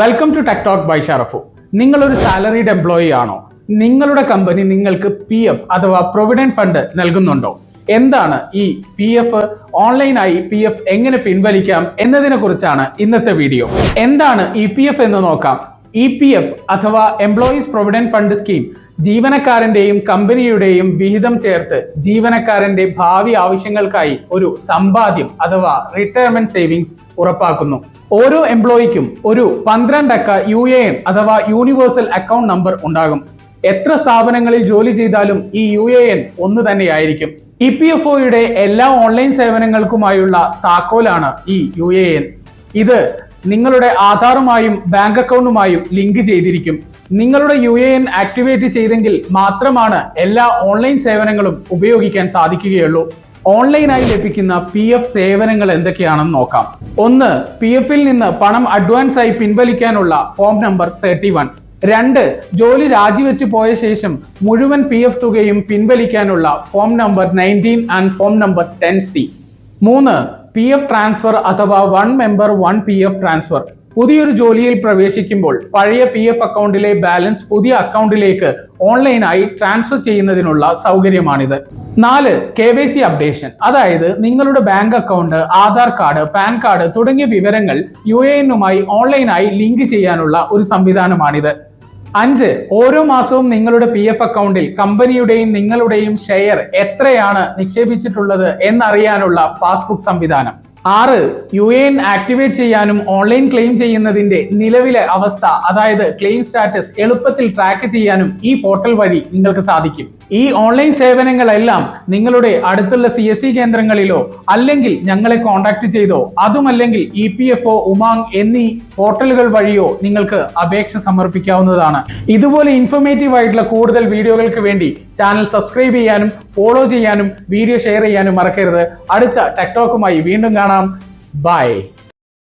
Welcome to tech talk by Sharafu നിങ്ങളൊരു salaried employee ആണോ? നിങ്ങളുടെ കമ്പനി നിങ്ങൾക്ക് പി എഫ് അഥവാ പ്രൊവിഡന്റ് ഫണ്ട് നൽകുന്നുണ്ടോ? എന്താണ് ഈ പി എഫ് ഓൺലൈനായി പി എഫ് എങ്ങനെ പിൻവലിക്കാം എന്നതിനെ കുറിച്ചാണ് ഇന്നത്തെ വീഡിയോ എന്താണ് ഇ പി എഫ് എന്ന് നോക്കാം? ഇ പി എഫ് അഥവാ എംപ്ലോയീസ് പ്രൊവിഡന്റ് ഫണ്ട് സ്കീം ജീവനക്കാരന്റെയും കമ്പനിയുടെയും വിഹിതം ചേർത്ത് ജീവനക്കാരന്റെ ഭാവി ആവശ്യങ്ങൾക്കായി ഒരു സമ്പാദ്യം അഥവാ റിട്ടയർമെന്റ് സേവിങ്സ് ഉറപ്പാക്കുന്നു. ഓരോ എംപ്ലോയിക്കും ഒരു പന്ത്രണ്ടക്ക യു എ എൻ അഥവാ യൂണിവേഴ്സൽ അക്കൗണ്ട് നമ്പർ ഉണ്ടാകും. എത്ര സ്ഥാപനങ്ങളിൽ ജോലി ചെയ്താലും ഈ യു എ എൻ ഒന്ന് തന്നെയായിരിക്കും. ഇ പി എഫ് ഒയുടെ എല്ലാ ഓൺലൈൻ സേവനങ്ങൾക്കുമായുള്ള താക്കോലാണ് ഈ യു എ എൻ ഇത് നിങ്ങളുടെ ആധാറുമായും ബാങ്ക് അക്കൗണ്ടുമായും ലിങ്ക് ചെയ്തിരിക്കും. നിങ്ങളുടെ യു എ എൻ ആക്ടിവേറ്റ് ചെയ്തെങ്കിൽ മാത്രമാണ് എല്ലാ ഓൺലൈൻ സേവനങ്ങളും ഉപയോഗിക്കാൻ സാധിക്കുകയുള്ളൂ. ഓൺലൈനായി ലഭിക്കുന്ന പി എഫ് സേവനങ്ങൾ എന്തൊക്കെയാണെന്ന് നോക്കാം. ഒന്ന് പി എഫിൽ നിന്ന് പണം അഡ്വാൻസ് ആയി പിൻവലിക്കാനുള്ള ഫോം നമ്പർ തേർട്ടി വൺ. രണ്ട് ജോലി രാജിവെച്ച് പോയ ശേഷം മുഴുവൻ പി എഫ് തുകയും പിൻവലിക്കാനുള്ള form number nineteen and form number ten C. മൂന്ന് പി എഫ് ട്രാൻസ്ഫർ അഥവാ one member one P F transfer. പുതിയൊരു ജോലിയിൽ പ്രവേശിക്കുമ്പോൾ പഴയ പി എഫ് അക്കൗണ്ടിലെ ബാലൻസ് പുതിയ അക്കൗണ്ടിലേക്ക് ഓൺലൈനായി ട്രാൻസ്ഫർ ചെയ്യുന്നതിനുള്ള സൗകര്യമാണിത്. നാല് കെ വൈ സി അപ്ഡേഷൻ. അതായത് നിങ്ങളുടെ bank account Aadhaar card PAN card തുടങ്ങിയ വിവരങ്ങൾ യു എ എന്നുമായി ഓൺലൈനായി ലിങ്ക് ചെയ്യാനുള്ള ഒരു സംവിധാനമാണിത്. അഞ്ച് ഓരോ മാസവും നിങ്ങളുടെ പി എഫ് അക്കൗണ്ടിൽ കമ്പനിയുടെയും നിങ്ങളുടെയും ഷെയർ എത്രയാണ് നിക്ഷേപിച്ചിട്ടുള്ളത് എന്നറിയാനുള്ള പാസ്ബുക്ക് സംവിധാനം. ആറ് യു എ എൻ ആക്ടിവേറ്റ് ചെയ്യാനും ഓൺലൈൻ ക്ലെയിം ചെയ്യുന്നതിന്റെ നിലവിലെ അവസ്ഥ അതായത് ക്ലെയിം സ്റ്റാറ്റസ് എളുപ്പത്തിൽ ട്രാക്ക് ചെയ്യാനും ഈ പോർട്ടൽ വഴി നിങ്ങൾക്ക് സാധിക്കും. ഈ ഓൺലൈൻ സേവനങ്ങളെല്ലാം നിങ്ങളുടെ അടുത്തുള്ള സി എസ് സി കേന്ദ്രങ്ങളിലോ അല്ലെങ്കിൽ ഞങ്ങളെ കോൺടാക്ട് ചെയ്തോ അതുമല്ലെങ്കിൽ E P F O Umang എന്നീ പോർട്ടലുകൾ വഴിയോ നിങ്ങൾക്ക് അപേക്ഷ സമർപ്പിക്കാവുന്നതാണ്. ഇതുപോലെ ഇൻഫോർമേറ്റീവ് ആയിട്ടുള്ള കൂടുതൽ വീഡിയോകൾക്ക് വേണ്ടി ചാനൽ സബ്സ്ക്രൈബ് ചെയ്യാനും ഫോളോ ചെയ്യാനും വീഡിയോ ഷെയർ ചെയ്യാനും മറക്കരുത്. അടുത്ത ടെക്ടോക്കുമായി വീണ്ടും കാണാം. ബൈ